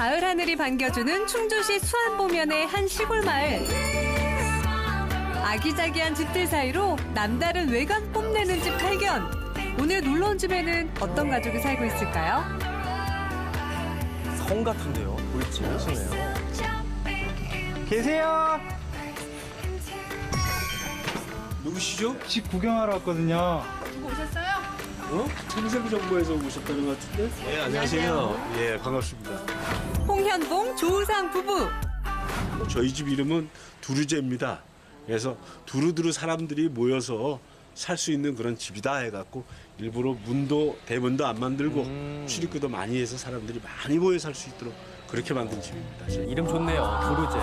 가을 하늘이 반겨주는 충주시 수안보면의 한 시골 마을. 아기자기한 집들 사이로 남다른 외관 뽐내는 집 발견. 오늘 놀러 온 집에는 어떤 가족이 살고 있을까요? 성 같은데요? 물집 하시네요. 계세요? 누구시죠? 집 구경하러 왔거든요. 어? 청생정보에서 오셨다는 것 같은데? 네, 안녕하세요. 예, 반갑습니다. 홍현봉, 조우상 부부. 저희 집 이름은 두루제입니다. 그래서 두루두루 사람들이 모여서 살 수 있는 그런 집이다 해갖고 일부러 문도 대문도 안 만들고 출입구도 많이 해서 사람들이 많이 모여 살 수 있도록 그렇게 만든 집입니다. 이름 좋네요. 두루제.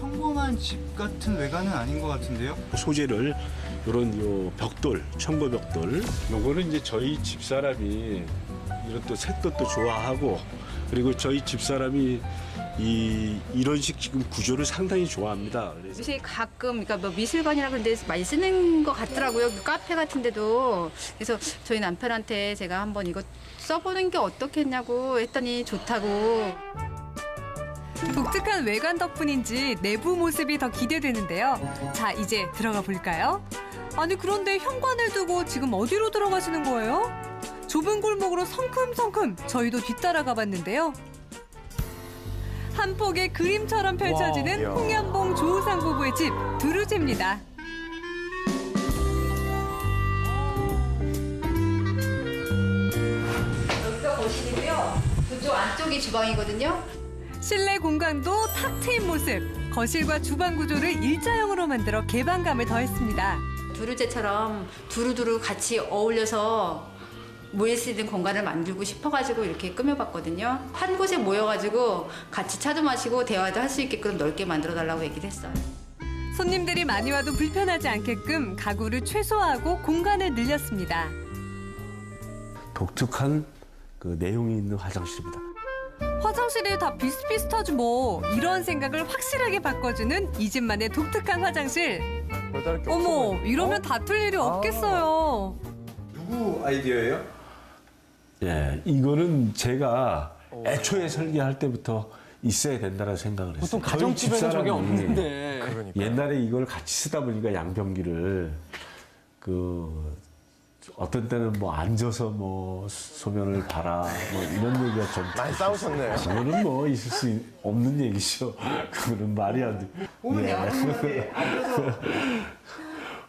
평범한 집 같은 외관은 아닌 것 같은데요? 소재를 이런 요 벽돌, 청고 벽돌. 요거는 이제 저희 집 사람이 이런 또 색도 또 좋아하고 그리고 저희 집 사람이 이 이런 식 지금 구조를 상당히 좋아합니다. 그래서 요새 가끔 그러니까 뭐 미술관이라 그런 데 많이 쓰는 것 같더라고요. 그 카페 같은 데도. 그래서 저희 남편한테 제가 한번 이거 써보는 게 어떻겠냐고 했더니 좋다고. 독특한 외관 덕분인지 내부 모습이 더 기대되는데요. 자, 이제 들어가 볼까요? 아니, 그런데 현관을 두고 지금 어디로 들어가시는 거예요? 좁은 골목으로 성큼성큼 저희도 뒤따라가 봤는데요. 한 폭의 그림처럼 펼쳐지는 와. 홍연봉 조우상 부부의 집 두루지입니다. 여기가 거실이고요. 그쪽 안쪽이 주방이거든요. 실내 공간도 탁 트인 모습. 거실과 주방 구조를 일자형으로 만들어 개방감을 더했습니다. 두루제처럼 두루두루 같이 어울려서 모일 수 있는 공간을 만들고 싶어가지고 이렇게 꾸며봤거든요. 한 곳에 모여가지고 같이 차도 마시고 대화도 할 수 있게끔 넓게 만들어달라고 얘기를 했어요. 손님들이 많이 와도 불편하지 않게끔 가구를 최소화하고 공간을 늘렸습니다. 독특한 그 내용이 있는 화장실입니다. 화장실이 다 비슷비슷하지 뭐 이런 생각을 확실하게 바꿔주는 이 집만의 독특한 화장실. 별다를 게 없어 어머 보이네. 이러면 다툴 일이 없겠어요. 누구 아이디어예요? 예, 이거는 제가 애초에 설계할 때부터 있어야 된다는 생각을 했어요. 보통 가정집에는 저게 없는데. 옛날에 이걸 같이 쓰다 보니까 양변기를 그 어떤 때는 뭐 앉아서 뭐 소변을 봐라 뭐 이런 얘기가 좀 많이 싸우셨네요. 그거는 뭐 있을 수 없는 얘기죠. 그거는 말이 안 돼. 예.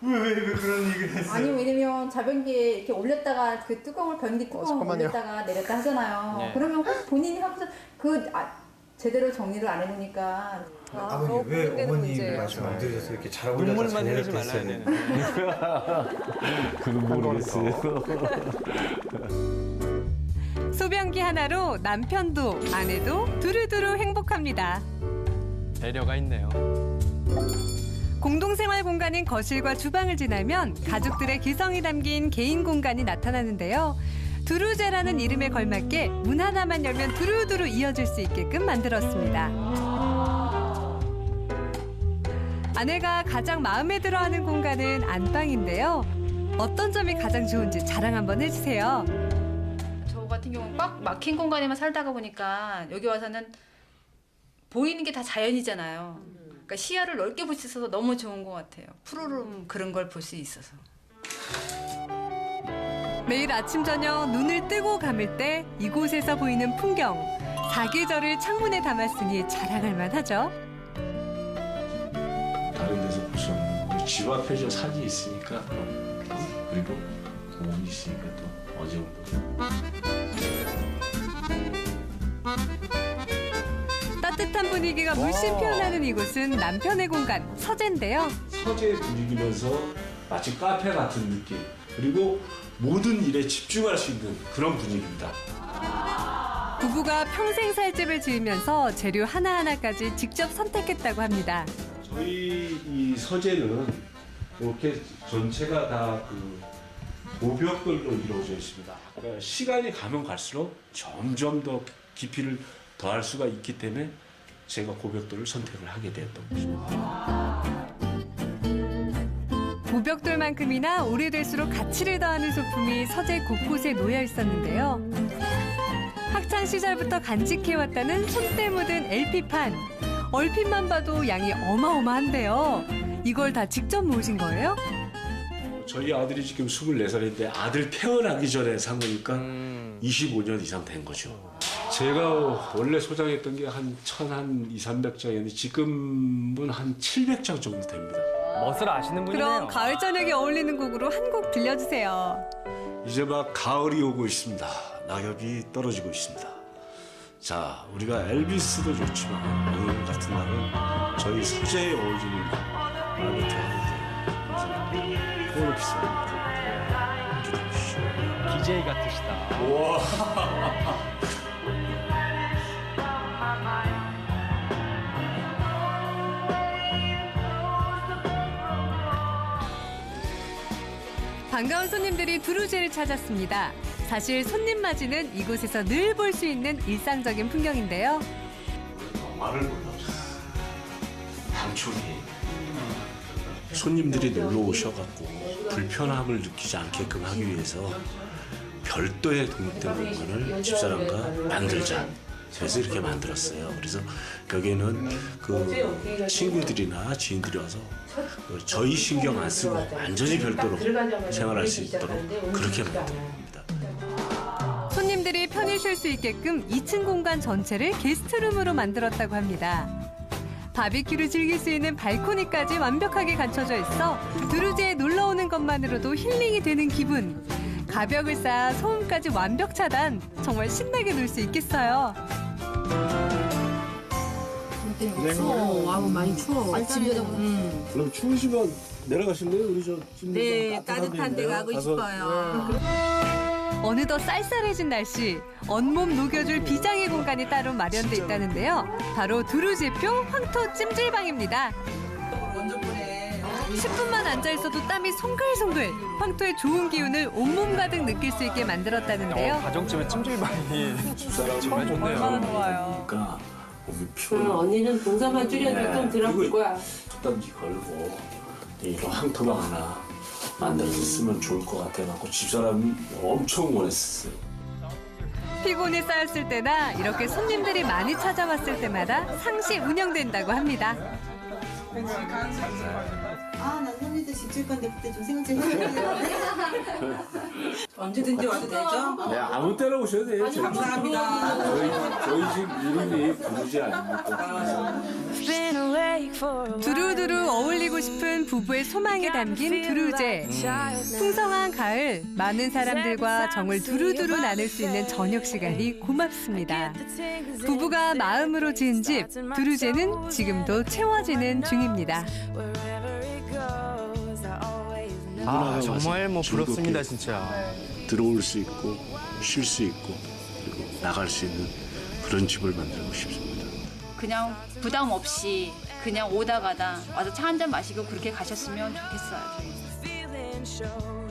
왜왜 왜 그런 얘기를 했어요? 아니 왜냐면 자변기에 이렇게 올렸다가 그 뚜껑을 변기 뚜껑을 잠깐만요. 올렸다가 내렸다 하잖아요. 네. 그러면 혹 본인이 하고서 그 아, 제대로 정리를 안 해놓으니까 아 버님 왜 어머님 말씀 안 들으셨어요? 이렇게 잘 어울려서 눈물만 잘 흘리지 말아야. 되는. 그건 모르겠어요. 소변기 하나로 남편도 아내도 두루두루 행복합니다. 배려가 있네요. 공동생활 공간인 거실과 주방을 지나면 가족들의 기성이 담긴 개인 공간이 나타나는데요. 두루제라는 이름에 걸맞게 문 하나만 열면 두루두루 이어질 수 있게끔 만들었습니다. 아내가 가장 마음에 들어하는 공간은 안방인데요. 어떤 점이 가장 좋은지 자랑 한번 해주세요. 저 같은 경우는 꽉 막힌 공간에만 살다가 보니까 여기 와서는 보이는 게 다 자연이잖아요. 그러니까 시야를 넓게 볼 수 있어서 너무 좋은 것 같아요. 푸르름 그런 걸 볼 수 있어서. 매일 아침 저녁 눈을 뜨고 감을 때 이곳에서 보이는 풍경 사계절을 창문에 담았으니 자랑할 만하죠. 다른 데서 볼 수 없는 거집 앞에 저 산이 있으니까 어, 그리고 공원이 있으니까 또 어제 정도 따뜻한 분위기가 물씬 피어나는 이곳은 남편의 공간 서재인데요. 서재 분위기면서 마치 카페 같은 느낌 그리고 모든 일에 집중할 수 있는 그런 분위기입니다. 부부가 평생 살 집을 지으면서 재료 하나하나까지 직접 선택했다고 합니다. 저희 이 서재는 이렇게 전체가 다그 고벽돌로 이루어져 있습니다. 그러니까 시간이 가면 갈수록 점점 더 깊이를 더할 수가 있기 때문에 제가 고벽돌을 선택을 하게 되었던 것입니다. 고벽돌만큼이나 오래될수록 가치를 더하는 소품이 서재 곳곳에 놓여 있었는데요. 학창 시절부터 간직해왔다는 손때 묻은 LP판. 얼핏만 봐도 양이 어마어마한데요. 이걸 다 직접 모으신 거예요? 저희 아들이 지금 24살인데 아들 태어나기 전에 산 거니까 음. 25년 이상 된 거죠. 제가 원래 소장했던 게 한 1000 한 2, 300장이었는데 지금은 한 700장 정도 됩니다. 멋을 아시는 분이네요. 그럼 가을 저녁에 어울리는 곡으로 한 곡 들려주세요. 이제 막 가을이 오고 있습니다. 낙엽이 떨어지고 있습니다. 자, 우리가 엘비스도 좋지만 오늘 같은 날은 저희 서재에 어울리는. 그래서 그걸로 비쌉니다. 기대주시죠. DJ 같으시다. 반가운 손님들이 두루제를 찾았습니다. 사실 손님 맞이는 이곳에서 늘 볼 수 있는 일상적인 풍경인데요. 말을 몰라서 당초에 손님들이 놀러 오셔갖고 불편함을 느끼지 않게끔 하기 위해서 별도의 독립된 공간을 집사람과 만들자. 그래서 이렇게 만들었어요. 그래서 여기는 그 친구들이나 지인들이 와서 그 저희 신경 안 쓰고 완전히 별도로 생활할 수 있도록 그렇게 만든 겁니다. 손님들이 편히 쉴 수 있게끔 2층 공간 전체를 게스트룸으로 만들었다고 합니다. 바비큐를 즐길 수 있는 발코니까지 완벽하게 갖춰져 있어 두루제에 놀러 오는 것만으로도 힐링이 되는 기분. 가벽을 쌓아 소음까지 완벽 차단. 정말 신나게 놀 수 있겠어요. 그럼 추우시면 내려가실래요? 우리 저 집내 네, 따뜻한 데 가고 싶어요. 어느덧 쌀쌀해진 날씨, 온몸 녹여줄 비장의 공간이 따로 마련돼 있다는데요. 바로 두루제표 황토 찜질방입니다. 10분만 앉아 있어도 땀이 송글송글. 황토의 좋은 기운을 온몸 가득 느낄 수 있게 어, 만들었다는데요. 가정집에 찜질방이 정말 좋네요. 좋아요. 그러니까 몸이 응, 피곤하고 언니는 동사만 줄여도 네. 좀 들어볼 그리고 거야. 톱단지 걸고 이런 황토방 하나 만들어서 쓰면 좋을 것 같아갖고 집사람이 엄청 원했었어요. 피곤이 쌓였을 때나 이렇게 손님들이 많이 찾아왔을 때마다 상시 운영된다고 합니다. 아, 난 손님들 집줄 건데 그때 좀 생각 좀 해주세요. 언제든지 와도 되죠? 네, 아무 때나 오셔도 돼요. 저희, 감사합니다. 저희, 저희 집 이름이 부르지 않습니까? 두루두루 어울리고 싶은 부부의 소망이 담긴 두루제. 풍성한 가을, 많은 사람들과 정을 두루두루 나눌 수 있는 저녁 시간이 고맙습니다. 부부가 마음으로 지은 집, 두루제는 지금도 채워지는 중입니다. 아, 정말 뭐 부럽습니다, 진짜. 들어올 수 있고 쉴 수 있고 그리고 나갈 수 있는 그런 집을 만들고 싶습니다. 그냥 부담 없이 그냥 오다 가다 와서 차 한 잔 마시고 그렇게 가셨으면 좋겠어요. 저희.